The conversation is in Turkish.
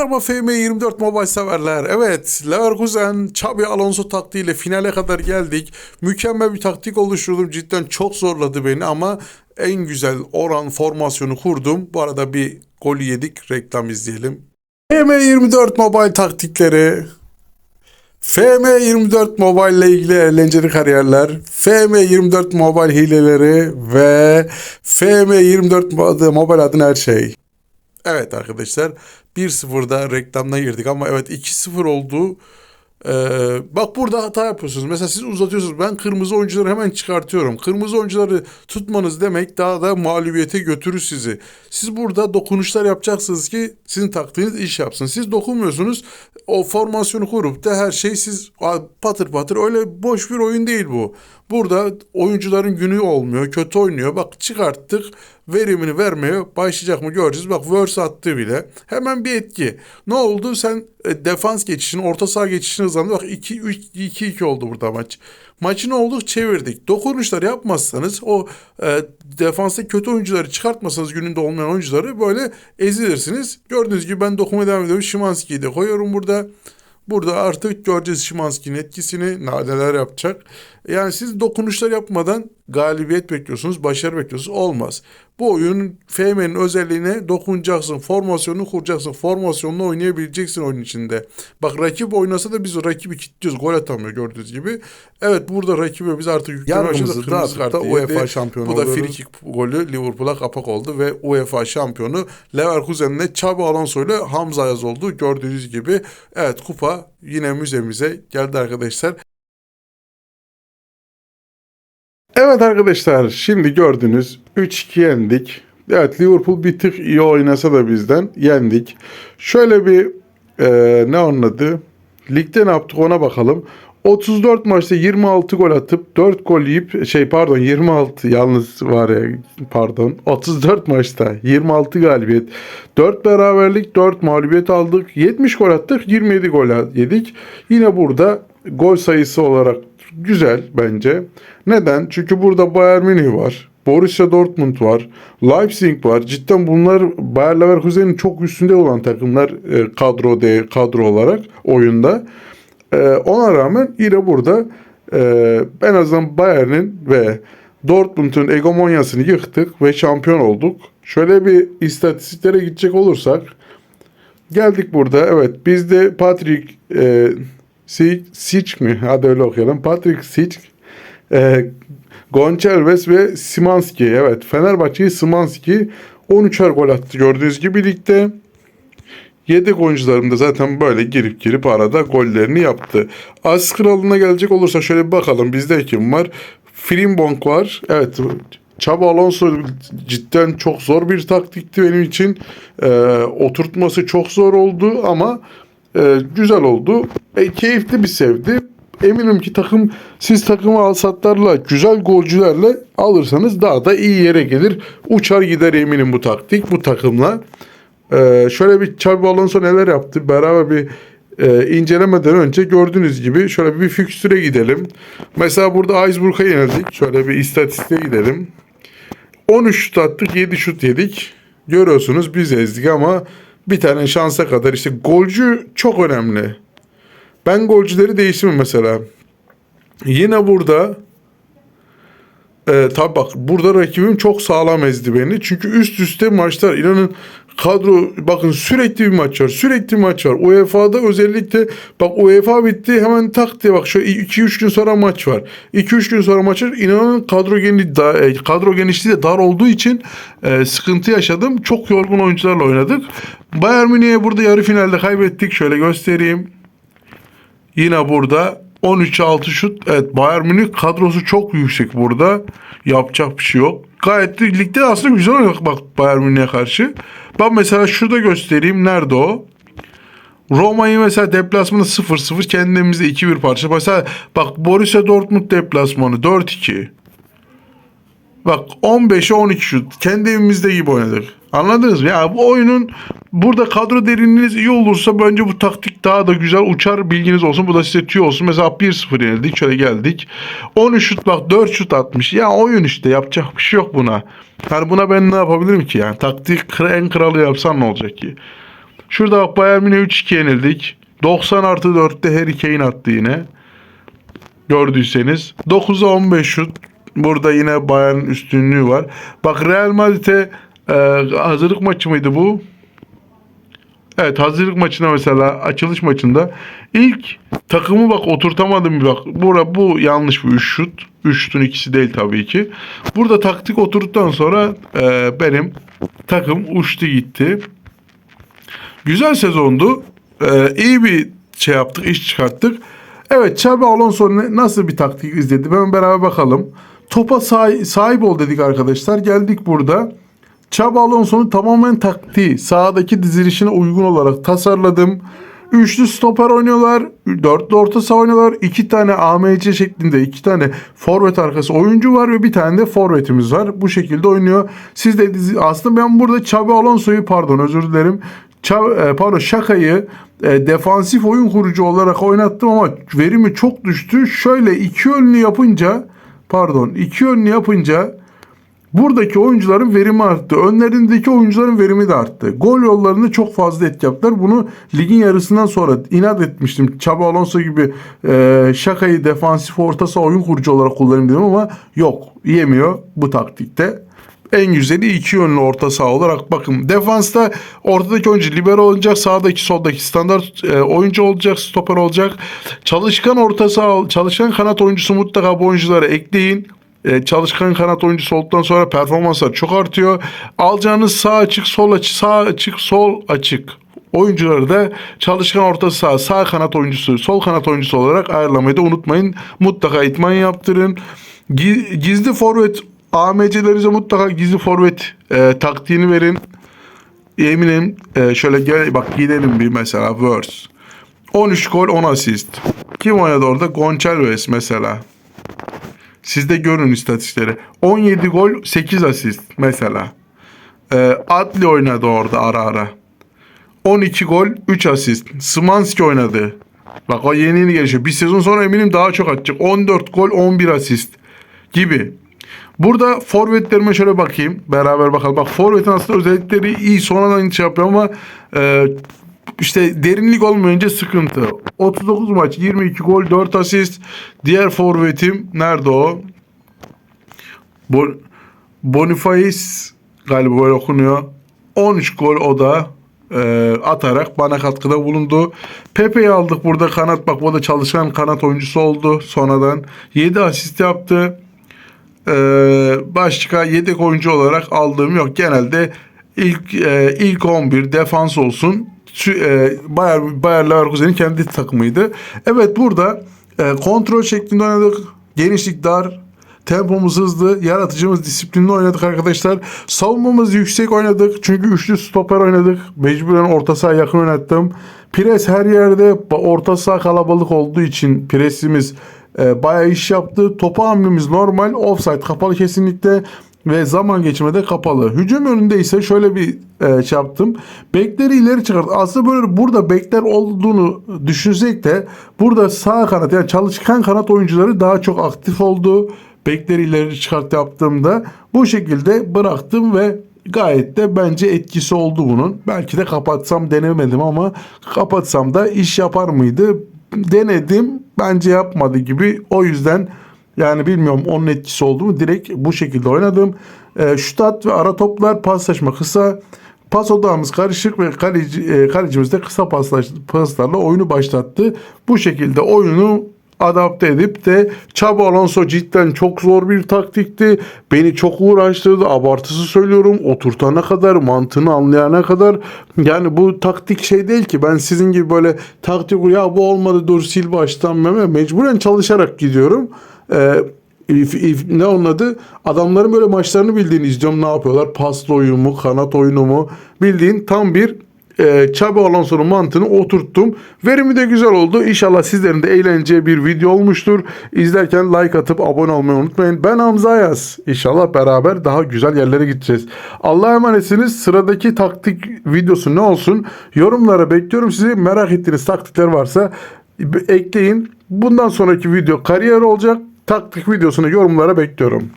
Merhaba FM24 Mobile severler. Evet, Leverkusen Xabi Alonso taktiğiyle finale kadar geldik. Mükemmel bir taktik oluşturdum. Cidden çok zorladı beni ama en güzel oran formasyonu kurdum. Bu arada bir golü yedik. Reklam izleyelim. FM24 Mobile taktikleri. FM24 Mobile ile ilgili eğlenceli kariyerler, FM24 Mobile hileleri ve FM24 Mobile adına her şey. Evet arkadaşlar 1-0'da reklamına girdik ama evet 2-0 oldu. Ee, bak burada hata yapıyorsunuz. Mesela siz uzatıyorsunuz. Ben kırmızı oyuncuları hemen çıkartıyorum. Kırmızı oyuncuları tutmanız demek daha da mağlubiyete götürür sizi. Siz burada dokunuşlar yapacaksınız ki sizin taktığınız iş yapsın. Siz dokunmuyorsunuz. O formasyonu kurup da her şey siz patır patır öyle boş bir oyun değil bu. Burada oyuncuların günü olmuyor. Kötü oynuyor. Bak çıkarttık. Verimini vermeye başlayacak mı göreceğiz. Bak verse attı bile. Hemen bir etki. Ne oldu? Sen e, defans geçişini, orta saha geçişini hızlandı. Bak 2-2 oldu burada maç. Maçı ne oldu? Çevirdik. Dokunuşlar yapmazsanız o e, defansta kötü oyuncuları çıkartmasanız gününde olmayan oyuncuları böyle ezilirsiniz. Gördüğünüz gibi ben dokunmaya devam ediyorum. Şimanski'yi de koyuyorum burada. Burada artık göreceğiz Şimanski'nin etkisini, neler yapacak. Yani siz dokunuşlar yapmadan galibiyet bekliyorsunuz, başarı bekliyorsunuz. Olmaz. Bu oyunun FM'nin özelliğine dokunacaksın, formasyonunu kuracaksın, formasyonunu oynayabileceksin oyun içinde. Bak rakip oynasa da biz rakibi kilitliyoruz, gol atamıyor gördüğünüz gibi. Evet burada rakibe biz artık yükleme. Yardımımızı Kırmızı kart da. UEFA şampiyonu Bu da oluyoruz. free kick golü Liverpool'a kapak oldu ve UEFA şampiyonu Leverkusen'le Xabi Alonso ile Hamza Ayaz oldu. Gördüğünüz gibi evet kupa yine müzemize geldi arkadaşlar. Evet arkadaşlar şimdi gördünüz 3-2 yendik. Evet Liverpool bir tık iyi oynasa da bizden yendik. Şöyle bir e, ne onun adı? Ligde ne yaptık ona bakalım. 34 maçta 26 gol atıp 4 gol yiyip şey pardon 26 yalnız var ya pardon 34 maçta 26 galibiyet 4 beraberlik 4 mağlubiyet aldık 70 gol attık 27 gol yedik yine burada gol sayısı olarak güzel bence neden çünkü burada Bayern Münih var Borussia Dortmund var. Leipzig var. Cidden bunlar Bayer Leverkusen'in çok üstünde olan takımlar e, kadro de kadro olarak oyunda. E, ona rağmen yine burada e, en azından Bayern'in ve Dortmund'un egomonyasını yıktık ve şampiyon olduk. Şöyle bir istatistiklere gidecek olursak geldik burada. Evet bizde Patrick e, Si- Sic mi? Hadi öyle okuyalım. Patrick Sic e, Gonçalves ve Simanski. Evet Fenerbahçe'yi Simanski 13'er gol attı gördüğünüz gibi ligde. Yedek oyuncularım da zaten böyle girip girip arada gollerini yaptı. As kralına gelecek olursa şöyle bir bakalım. Bizde kim var? Frimbonk var. Evet Xabi Alonso cidden çok zor bir taktikti benim için. Ee, oturtması çok zor oldu ama e, güzel oldu. E, keyifli bir sevdi. Eminim ki takım siz takımı alsatlarla güzel golcülerle alırsanız daha da iyi yere gelir. Uçar gider eminim bu taktik bu takımla. Ee, şöyle bir Xabi Alonso neler yaptı beraber bir e, incelemeden önce gördüğünüz gibi şöyle bir fikstüre gidelim. Mesela burada Iceburg'a yenildik. Şöyle bir istatistiğe gidelim. 13 şut attık 7 şut yedik. Görüyorsunuz biz ezdik ama bir tane şansa kadar işte golcü çok önemli. Ben golcüleri değiştirmem mesela. Yine burada e, tabi bak burada rakibim çok sağlam ezdi beni. Çünkü üst üste maçlar inanın kadro bakın sürekli bir maç var. Sürekli bir maç var. UEFA'da özellikle bak UEFA bitti hemen tak diye bak şöyle 2-3 gün sonra maç var. 2-3 gün sonra maç var. İnanın kadro geni da, e, kadro genişliği de dar olduğu için e, sıkıntı yaşadım. Çok yorgun oyuncularla oynadık. Bayern Münih'e burada yarı finalde kaybettik. Şöyle göstereyim. Yine burada 13-6 şut. Evet Bayern Münih kadrosu çok yüksek burada. Yapacak bir şey yok. Gayet de ligde aslında güzel oynadık bak Bayern Münih'e karşı. Ben mesela şurada göstereyim. Nerede o? Roma'yı mesela deplasmanı 0-0 kendimizde 2-1 parça. Mesela bak Borussia Dortmund deplasmanı 4-2. Bak 15'e 12 şut. Kendi evimizde gibi oynadık. Anladınız mı? Ya bu oyunun burada kadro derinliğiniz iyi olursa bence bu taktik daha da güzel uçar bilginiz olsun. Bu da size tüy olsun. Mesela 1-0 yenildik. Şöyle geldik. 13 şut bak 4 şut atmış. Ya oyun işte yapacak bir şey yok buna. Yani buna ben ne yapabilirim ki yani? Taktik en kralı yapsan ne olacak ki? Şurada bak Bayern Münih 3-2 yenildik. 90 artı 4'te Harry Kane attı yine. Gördüyseniz. 9'a 15 şut. Burada yine Bayern üstünlüğü var. Bak Real Madrid'e e, hazırlık maçı mıydı bu? Evet hazırlık maçında mesela açılış maçında ilk takımı bak oturtamadım bir bak. Bura bu yanlış bir 3 şut. 3 şutun ikisi değil tabii ki. Burada taktik oturduktan sonra e, benim takım uçtu gitti. Güzel sezondu. E, iyi bir şey yaptık, iş çıkarttık. Evet Xabi Alonso nasıl bir taktik izledi? Hemen beraber bakalım. Topa sahi- sahip ol dedik arkadaşlar. Geldik burada. Xabi Alonso'nun tamamen taktiği sahadaki dizilişine uygun olarak tasarladım. Üçlü stoper oynuyorlar. Dörtlü orta saha oynuyorlar. iki tane AMC şeklinde iki tane forvet arkası oyuncu var ve bir tane de forvetimiz var. Bu şekilde oynuyor. Siz de dizi, aslında ben burada Xabi Alonso'yu pardon özür dilerim. Xabi- e, pardon Şaka'yı e, defansif oyun kurucu olarak oynattım ama verimi çok düştü. Şöyle iki yönlü yapınca pardon iki yönlü yapınca Buradaki oyuncuların verimi arttı. Önlerindeki oyuncuların verimi de arttı. Gol yollarında çok fazla etki yaptılar. Bunu ligin yarısından sonra inat etmiştim. Xabi Alonso gibi e, şakayı defansif orta saha oyun kurucu olarak kullanayım dedim ama yok. Yemiyor bu taktikte. En güzeli iki yönlü orta saha olarak bakın. Defansta ortadaki oyuncu libero olacak. Sağdaki soldaki standart e, oyuncu olacak. Stoper olacak. Çalışkan orta saha, çalışkan kanat oyuncusu mutlaka bu oyunculara ekleyin. E, çalışkan kanat oyuncusu olduktan sonra performanslar çok artıyor. Alacağınız sağ açık, sol açık, sağ açık, sol açık oyuncuları da çalışkan orta saha, sağ kanat oyuncusu, sol kanat oyuncusu olarak ayarlamayı da unutmayın. Mutlaka itman yaptırın. Gi- Gizli forvet AMC'lerinize mutlaka gizli forvet e, taktiğini verin. Eminim e, şöyle gel bak gidelim bir mesela Verse. 13 gol 10 asist. Kim oynadı orada? Gonçalves mesela. Siz de görün istatistikleri. 17 gol 8 asist mesela. Ee, Adli oynadı orada ara ara. 12 gol 3 asist. Smanski oynadı. Bak o yeni yeni gelişiyor. Bir sezon sonra eminim daha çok atacak. 14 gol 11 asist gibi. Burada forvetlerime şöyle bakayım. Beraber bakalım. Bak forvetin aslında özellikleri iyi. Sonradan şey yapıyor ama e, işte derinlik olmayınca sıkıntı. 39 maç 22 gol 4 asist. Diğer forvetim nerede o? Bon Boniface galiba böyle okunuyor. 13 gol o da e, atarak bana katkıda bulundu. Pepe'yi aldık burada kanat bak o da çalışan kanat oyuncusu oldu sonradan. 7 asist yaptı. Ee, başka yedek oyuncu olarak aldığım yok. Genelde ilk e, ilk 11 defans olsun. E, Bayer, Bayer Leverkusen'in kendi takımıydı. Evet burada e, kontrol şeklinde oynadık. Genişlik dar. Tempomuz hızlı, yaratıcımız disiplinli oynadık arkadaşlar. Savunmamız yüksek oynadık. Çünkü üçlü stoper oynadık. Mecburen orta saha yakın oynattım. Pres her yerde orta saha kalabalık olduğu için presimiz e, bayağı iş yaptı. Topa hamlemiz normal. Offside kapalı kesinlikle ve zaman geçmede kapalı. Hücum önünde ise şöyle bir e, şey yaptım. Bekleri ileri çıkarttı. Aslında böyle burada bekler olduğunu düşünsek de burada sağ kanat yani çalışkan kanat oyuncuları daha çok aktif oldu. Bekleri ileri çıkart yaptığımda bu şekilde bıraktım ve gayet de bence etkisi oldu bunun. Belki de kapatsam denemedim ama kapatsam da iş yapar mıydı? Denedim. Bence yapmadı gibi. O yüzden yani bilmiyorum onun etkisi oldu mu. Direkt bu şekilde oynadım. E, şutat ve ara toplar paslaşma kısa. Pas odağımız karışık ve kaleci, e, kalecimiz de kısa paslaş, paslarla oyunu başlattı. Bu şekilde oyunu adapte edip de Xabi Alonso cidden çok zor bir taktikti. Beni çok uğraştırdı. Abartısı söylüyorum. Oturtana kadar, mantığını anlayana kadar. Yani bu taktik şey değil ki. Ben sizin gibi böyle taktik ya bu olmadı dur sil baştan meme. Mecburen çalışarak gidiyorum. Ee, ne onun adı? Adamların böyle maçlarını bildiğini izliyorum. Ne yapıyorlar? Paslı oyunu mu, kanat oyunu mu? Bildiğin tam bir e, Xabi Alonso'nun mantığını oturttum. Verimi de güzel oldu. İnşallah sizlerin de eğleneceği bir video olmuştur. İzlerken like atıp abone olmayı unutmayın. Ben Hamza Ayaz. İnşallah beraber daha güzel yerlere gideceğiz. Allah'a emanetsiniz. Sıradaki taktik videosu ne olsun? Yorumlara bekliyorum sizi. Merak ettiğiniz taktikler varsa ekleyin. Bundan sonraki video kariyer olacak. Taktik videosunu yorumlara bekliyorum.